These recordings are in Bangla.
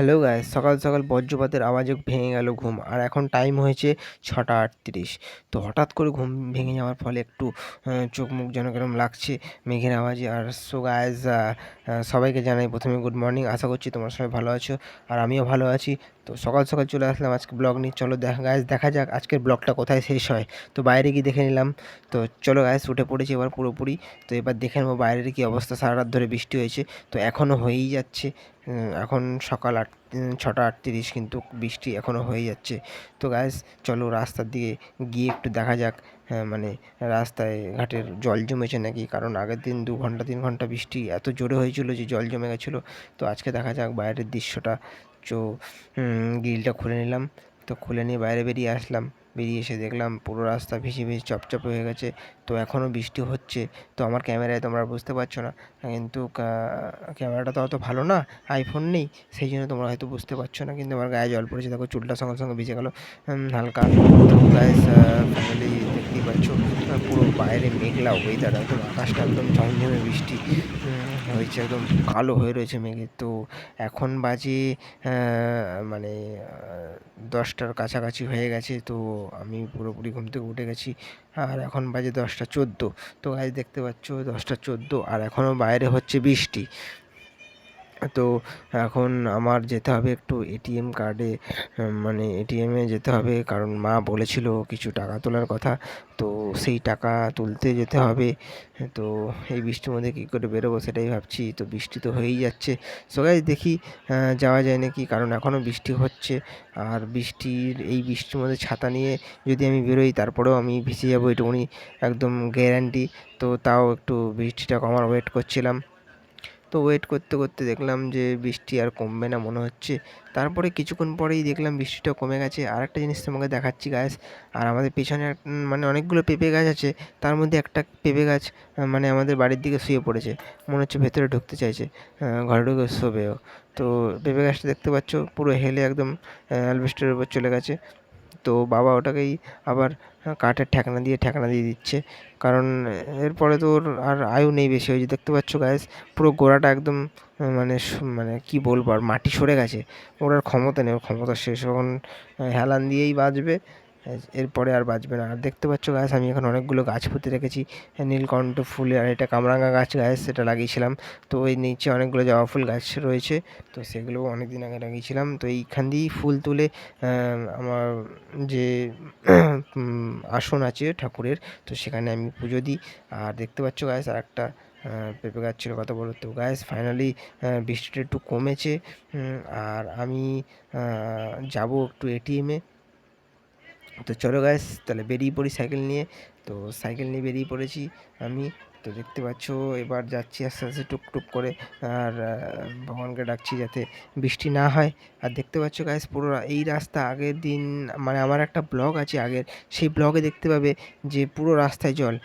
হ্যালো গাইস, সকাল সকাল বজ্রপাতের আওয়াজে ভেঙে গেল ঘুম, আর এখন টাইম হয়েছে ছটা আটত্রিশ। তো হঠাৎ করে ঘুম ভেঙে যাওয়ার ফলে একটু চোখ মুখ যেন কেরম লাগছে মেঘের আওয়াজে। আর সো গাইজ সবাইকে জানাই প্রথমে গুড মর্নিং আশা করছি তোমরা সবাই ভালো আছো, আর আমিও ভালো আছি। তো সকাল সকাল চলে আসলাম আজকে ব্লগ নিয়ে। চলো দেখা গাইজ দেখা যাক আজকের ব্লগটা কোথায় শেষ হয়। তো বাইরে গিয়ে দেখে নিলাম। তো চলো গাইজ উঠে পড়েছি এবার পুরোপুরি। তো এবার দেখে নেব বাইরের কী অবস্থা। সারা রাত ধরে বৃষ্টি হয়েছে। তো এখনও হয়েই যাচ্ছে। এখন সকাল আট ছটা আটত্রিশ কিন্তু বৃষ্টি এখনও হয়ে যাচ্ছে। তো গাইজ চলো রাস্তার দিকে গিয়ে একটু দেখা যাক হ্যাঁ, মানে রাস্তায় ঘাটের জল জমেছে নাকি? কারণ আগের দিন দু ঘণ্টা তিন ঘণ্টা বৃষ্টি এত জোরে হয়েছিল যে জল জমে গেছিল। তো আজকে দেখা যাক বাইরের দৃশ্যটা। চো গ্রিলটা খুলে নিলাম। তো খুলে নিয়ে বাইরে বেরিয়ে আসলাম। বেরিয়ে এসে দেখলাম পুরো রাস্তা ভিজে ভিজে চপচপ হয়ে গেছে। তো এখনও বৃষ্টি হচ্ছে। তো আমার ক্যামেরায় তোমরা বুঝতে পারছ না। কিন্তু ক্যামেরাটা তো অত ভালো না আইফোন নেই। সেই জন্য তোমরা হয়তো বুঝতে পারছ না। কিন্তু আমার গায়ে জল পড়েছে। দেখো, চুলটা সঙ্গে সঙ্গে ভিজে গেল। হালকা। গাইস ফ্যামিলি দেখতেই পাচ্ছ পুরো বাইরে মেঘলা ওয়েদার একদম আকাশটা একদম ঝমঝমে বৃষ্টি। হয়েছে একদম কালো হয়ে রয়েছে মেঘে। তো এখন বাজে মানে দশটার কাছাকাছি হয়ে গেছে, তো আমি পুরোপুরি ঘুম থেকে উঠে গেছি। আর এখন বাজে দশটা চোদ্দ। তো আজ দেখতে পাচ্ছ, দশটা চোদ্দ, আর এখনও বাইরে হচ্ছে বৃষ্টি। তো এখন আমার যেতে হবে একটু এটিএম কার্ডে মানে এটিএমে যেতে হবে। কারণ মা বলেছিল কিছু টাকা তোলার কথা। তো সেই টাকা তুলতে যেতে হবে। তো এই বৃষ্টির মধ্যে কী করে বেরোবো সেটাই ভাবছি। তো বৃষ্টি তো হয়েই যাচ্ছে। সো গাইস দেখি যাওয়া যায় নাকি? কারণ এখনও বৃষ্টি হচ্ছে। আর বৃষ্টির, এই বৃষ্টির মধ্যে ছাতা নিয়ে যদি আমি বেরোই, তারপরেও আমি ভিজে যাব। এটুকুনি একদম গ্যারান্টি তো তাও একটু বৃষ্টিটা কমার ওয়েট করছিলাম। তো ওয়েট করতে করতে দেখলাম যে বৃষ্টি আর কমবে না মনে হচ্ছে। তারপরে কিছুক্ষণ পরেই দেখলাম বৃষ্টিটা কমে গেছে। আর একটা জিনিস তোমাকে দেখাচ্ছি গাছ আর আমাদের পেছনে মানে অনেকগুলো পেঁপে গাছ আছে, তার মধ্যে একটা পেঁপে গাছ মানে আমাদের বাড়ির দিকে শুয়ে পড়েছে। মনে হচ্ছে ভেতরে ঢুকতে চাইছে ঘরে ঢুকে শোবেও। তো পেঁপে গাছটা দেখতে পাচ্ছ, পুরো হেলে একদম অ্যালবেস্টারের উপর চলে গেছে। তো বাবা ওটাকেই আবার কাঠের ঠেকনা দিয়ে ঠেকনা দিয়ে দিচ্ছে। কারণ এরপরে তো ওর আর আয়ু নেই বেশি ওই যে দেখতে পাচ্ছ গায়েস পুরো গোড়াটা একদম মানে মানে কি বলব আর মাটি সরে গেছে। ওর আর ক্ষমতা নেই, ওর ক্ষমতা শেষ। এখন হেলান দিয়েই বাঁচবে। এরপরে আর বাঁচবে না। আর দেখতে পাচ্ছ গাছ আমি এখন অনেকগুলো গাছ পুঁতে রেখেছি। নীলকণ্ঠ ফুল আর এটা কামরাঙা গাছ গাছ সেটা লাগিয়েছিলাম। তো ওই নিচে অনেকগুলো জবা ফুল গাছ রয়েছে। তো সেগুলো অনেক দিন আগে লাগিয়েছিলাম। তো এইখান দিয়েই ফুল তুলে আমার যে আসন আছে ঠাকুরের, তো সেখানে আমি পুজো দিই। আর দেখতে পাচ্ছ গাছ আর একটা পেঁপে গাছ ছিল কত বড়। তো গাছ ফাইনালি বৃষ্টিটা একটু কমেছে। আর আমি যাব একটু এটিএমে তো চলো গাইস তাহলে বেরিয়ে পড়ি সাইকেল নিয়ে। তো সাইকেল নিয়ে বেরিয়ে পড়েছি আমি। তো দেখতে পাচ্ছ, এবার যাচ্ছি আস্তে আস্তে টুকটুক করে। আর ভগবানকে ডাকছি যাতে বৃষ্টি না হয়। আর দেখতে পাচ্ছ গাইস পুরো এই রাস্তা আগের দিন মানে আমার একটা ব্লগ আছে আগের। সেই ব্লগে দেখতে পাবে যে পুরো রাস্তায় জল।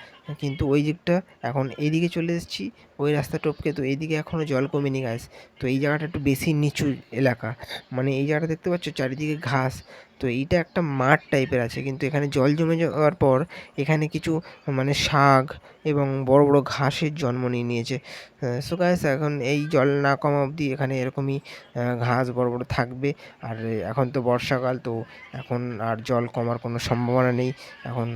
কিন্তু ওই দিকটা এখন এইদিকে চলে এসেছি। ওই রাস্তা টপকে তো এইদিকে এখনও জল কমেনি গাইস তো এই জায়গাটা একটু বেশি নিচু এলাকা। মানে এই জায়গাটা দেখতে পাচ্ছ, চারিদিকে ঘাস। তো এইটা একটা মাঠ টাইপের আছে। কিন্তু এখানে জল জমে যাওয়ার পর এখানে কিছু মানে শাক এবং বড় বড় ঘাসের জন্ম নিয়ে নিয়েছে। সো গাইস এখন এই জল না কমা অবধি এখানে এরকমই ঘাস বড় বড় থাকবে। আর এখন তো বর্ষাকাল, তো এখন আর জল কমার কোনো সম্ভাবনা নেই। এখন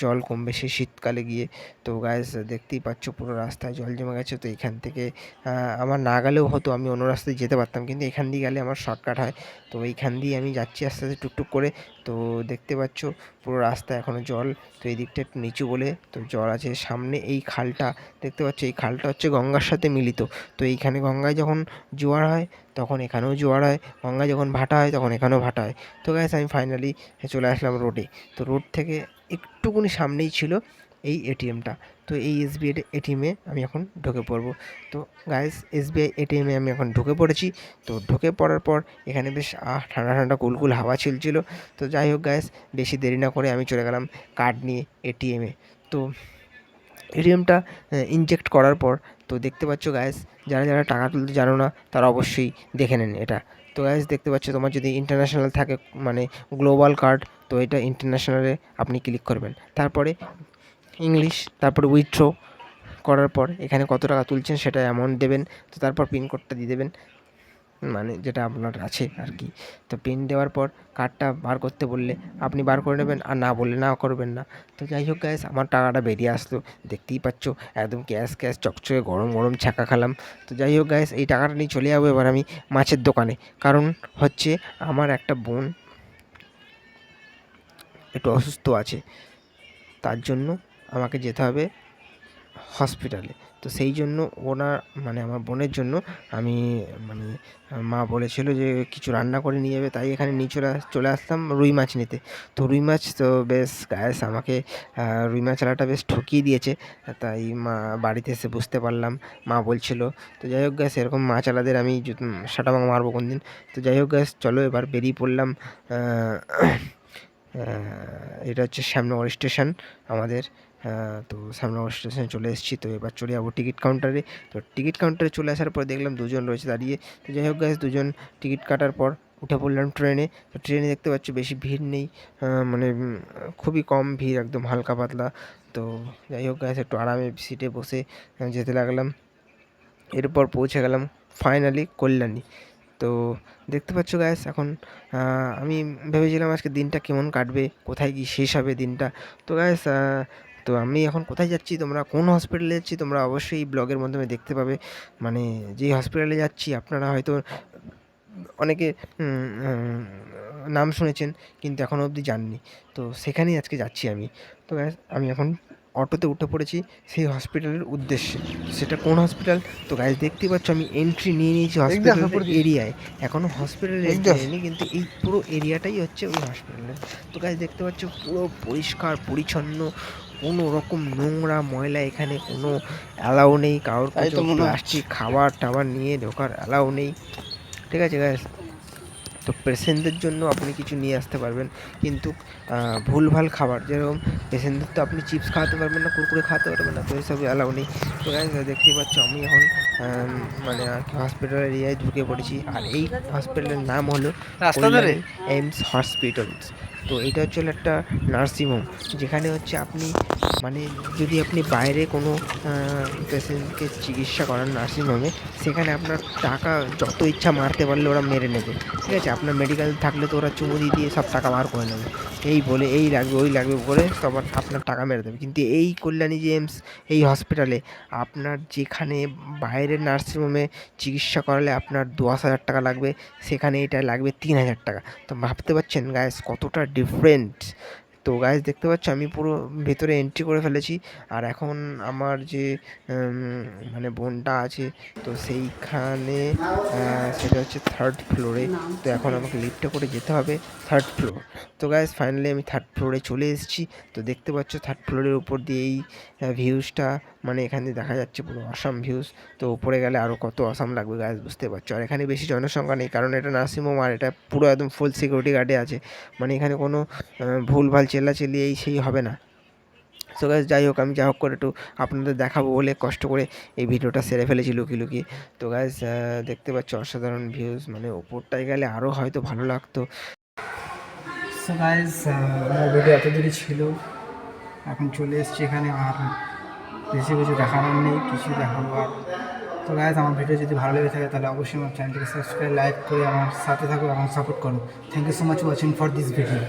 জল কমবে সেই শীতকালে গিয়ে। তো গাইস দেখতেই পাচ্ছ পুরো রাস্তায় জল জমে গেছে। তো এখান থেকে আমার না গেলেও হতো, আমি অন্য রাস্তায় যেতে পারতাম। কিন্তু এখান দিয়ে গেলে আমার শর্টকাট হয়। তো এইখান দিয়ে আমি যাচ্ছি আস্তে আস্তে টুকটুক করে। তো দেখতে পাচ্ছ, পুরো রাস্তা এখনও জল। তো এই দিকটা একটু নিচু বলে, তো জল আছে সামনে। এই খালটা, দেখতে পাচ্ছ, এই খালটা হচ্ছে গঙ্গার সাথে মিলিত। তো এইখানে গঙ্গায় যখন জোয়ার হয়, তখন এখানেও জোয়ার হয়। গঙ্গায় যখন ভাটা হয়, তখন এখানেও ভাটা হয়। তো গ্যাস আমি ফাইনালি চলে আসলাম রোডে তো রোড থেকে একটুকুনি সামনেই ছিল। এই এটিএমটা তো এই এসবিআই এটিএমে আমি এখন ঢুকে পড়ব। তো গাইস এসবিআই এটিএমে আমি এখন ঢুকে পড়েছি। তো ঢুকে পড়ার পর এখানে বেশ, আহ, ঠান্ডা ঠান্ডা কুলকুল হাওয়া ছিল তো যাই হোক গ্যাস বেশি দেরি না করে আমি চলে গেলাম কার্ড নিয়ে এটিএমে তো এটিএমটা ইনজেক্ট করার পর, তো দেখতে পাচ্ছ গ্যাস যারা যারা টাকা তুলতে জানো না, তারা অবশ্যই দেখে নেন এটা। তো গ্যাস দেখতে পাচ্ছ তোমার যদি ইন্টারন্যাশনাল থাকে মানে গ্লোবাল কার্ড তো এটা ইন্টারন্যাশনালে আপনি ক্লিক করবেন। তারপরে ইংলিশ, তারপরে উইথড্র করার পর এখানে কত টাকা তুলছেন সেটা অ্যামাউন্ট দেবেন, তো তারপর পিন কোডটা দিয়ে দেবেন মানে যেটা আপনার আছে আর কি। তো পিন দেওয়ার পর কার্ডটা বার করতে বললে আপনি বার করে নেবেন আর না বললে না করবেন না। তো যাই হোক গ্যাস আমার টাকাটা বেরিয়ে আসলো, দেখতেই পাচ্ছ, একদম ক্যাশ ক্যাশ চকচকে গরম গরম ছাকা খেলাম। তো যাই হোক গ্যাস এই টাকাটা নিয়ে চলে যাব এবার আমি মাছের দোকানে। কারণ হচ্ছে আমার একটা বোন একটু অসুস্থ আছে, তার জন্য আমাকে যেতে হবে হসপিটালে তো সেই জন্য ওনার মানে আমার বোনের জন্য আমি মানে মা বলেছিল যে কিছু রান্না করে নিয়ে যাবে, তাই এখানে নিয়ে চলে চলে আসলাম রুই মাছ নিতে। তো রুই মাছ তো বেশ গ্যাস, আমাকে রুই মাছওয়ালাটা বেশ ঠকিয়ে দিয়েছে। তাই মা বাড়িতে এসে বুঝতে পারলাম, মা বলছিল, তো যাই হোক গ্যাস, এরকম মাছওয়ালাদের আমি সাটা ভাঙা মারবো কোন দিন তো যাই হোক গ্যাস, চলো এবার বেরিয়ে পড়লাম এটা হচ্ছে শ্যামনগর স্টেশন আমাদের। তো শ্যামনগর স্টেশনে চলে এসেছি। তো এবার চলে যাব টিকিট কাউন্টারে। তো টিকিট কাউন্টারে চলে আসার পর দেখলাম দুজন রয়েছে দাঁড়িয়ে। তো যাই হোক গ্যাস দুজন টিকিট কাটার পর উঠে পড়লাম ট্রেনে। তো ট্রেনে দেখতে পাচ্ছি বেশি ভিড় নেই। মানে খুবই কম ভিড়, একদম হালকা পাতলা। তো যাই হোক গ্যাস একটু আরামে সিটে বসে যেতে লাগলাম। এরপর পৌঁছে গেলাম ফাইনালি কল্যাণী। তো দেখতে পাচ্ছ গ্যাস এখন আমি ভেবেছিলাম আজকে দিনটা কেমন কাটবে, কোথায় গিয়ে শেষ হবে দিনটা। তো গ্যাস তো আমি এখন কোথায় যাচ্ছি? তোমরা কোন হসপিটালে যাচ্ছি? তোমরা অবশ্যই এই ব্লগের মাধ্যমে দেখতে পাবে। মানে যেই হসপিটালে যাচ্ছি আপনারা হয়তো অনেকে নাম শুনেছেন কিন্তু এখনও অবধি যাননি তো সেখানেই আজকে যাচ্ছি আমি। তো আমি এখন অটোতে উঠে পড়েছি সেই হসপিটালের উদ্দেশ্যে। সেটা কোন হসপিটাল তো গাইজ দেখতেই পাচ্ছ আমি এন্ট্রি নিয়ে নিয়েছি হসপিটাল এরিয়ায় এখনও হসপিটালের এন্ট্রি নিইনি কিন্তু এই পুরো এরিয়াটাই হচ্ছে ওই হসপিটালের তো গাইজ দেখতে পাচ্ছ পুরো পরিষ্কার পরিচ্ছন্ন কোনো রকম নোংরা ময়লা এখানে কোনো অ্যালাউ নেই। কারোর প্লাস্টিক খাবার টাবার নিয়ে ঢোকার অ্যালাউ নেই। ঠিক আছে গাইজ তো পেশেন্টদের জন্য আপনি কিছু নিয়ে আসতে পারবেন। কিন্তু ভুলভাল খাবার যেরকম পেশেন্টদের তো আপনি চিপস খাওয়াতে পারবেন না কুরকুরে খাওয়াতে পারবেন না তো এইসব অ্যালাউ নেই। তো দেখতেই পাচ্ছ আমি এখন মানে আর কি হসপিটাল এরিয়ায় ঢুকে পড়েছি। আর এই হসপিটালের নাম হলো? এইমস হসপিটালস। তো এটা হচ্ছে একটা নার্সিংহোম যেখানে হচ্ছে আপনি মানে যদি আপনি বাইরে কোনো পেশেন্টকে চিকিৎসা করান নার্সিংহোমে সেখানে আপনার টাকা যত ইচ্ছা মারতে পারলে ওরা মেরে নেবে। ঠিক আছে? আপনার মেডিকেল থাকলে তো ওরা চুমু দিয়ে সব টাকা বার করে নেবে। এই বলে, এই লাগবে, ওই লাগবে করে সব আপনার টাকা মেরে দেবে। কিন্তু এই কল্যাণী জেমস এই হসপিটালে আপনার যেখানে বাইরের নার্সিংহোমে চিকিৎসা করালে আপনার দশ হাজার টাকা লাগবে, সেখানে এটা লাগবে তিন হাজার টাকা। তো ভাবতে পারছেন গায়েস কতটা ডিফারেন্ট তো গাইজ দেখতে পাচ্ছ, আমি পুরো ভেতরে এন্ট্রি করে ফেলেছি। আর এখন আমার যে মানে বোনটা আছে, তো সেইখানে সেটা হচ্ছে থার্ড ফ্লোরে তো এখন আমাকে লিফ্টে করে যেতে হবে থার্ড ফ্লোর তো গাইজ ফাইনালি আমি থার্ড ফ্লোরে চলে এসেছি। তো দেখতে পাচ্ছ থার্ড ফ্লোরের উপর দিয়ে এই ভিউজটা মানে এখানে দেখা যাচ্ছে পুরো অসাম ভিউজ তো উপরে গেলে আরও কত অসাম লাগবে গাইজ বুঝতে পারছ? আর এখানে বেশি জনসংখ্যা নেই, কারণ এটা নার্সিংহোম আর এটা পুরো একদম ফুল সিকিউরিটি গার্ডে আছে। মানে এখানে কোনো ভুলভাল চেল্লাচিল্লি এই সেই হবে না। সো গাইজ যাই হোক, আমি যা হোক করে একটু আপনাদের দেখাবো বলে কষ্ট করে এই ভিডিওটা সেরে ফেলেছি লুকিয়ে লুকিয়ে। তো গাইজ দেখতে পাচ্ছ অসাধারণ ভিউজ মানে ওপরটায় গেলে আরও হয়তো ভালো লাগতো। সো গাইজ আমার ভিডিও এত দূরই ছিল। এখন চলে এসছি এখানে, আর বেশি কিছু দেখানোর নেই, কিছু দেখাবো আর। তো গাইজ আমার ভিডিও যদি ভালো লেগে থাকে তাহলে অবশ্যই আমার চ্যানেলটিকে সাবস্ক্রাইব লাইক করে আমার সাথে থাকো এবং সাপোর্ট করো। Thank you so much watching for this video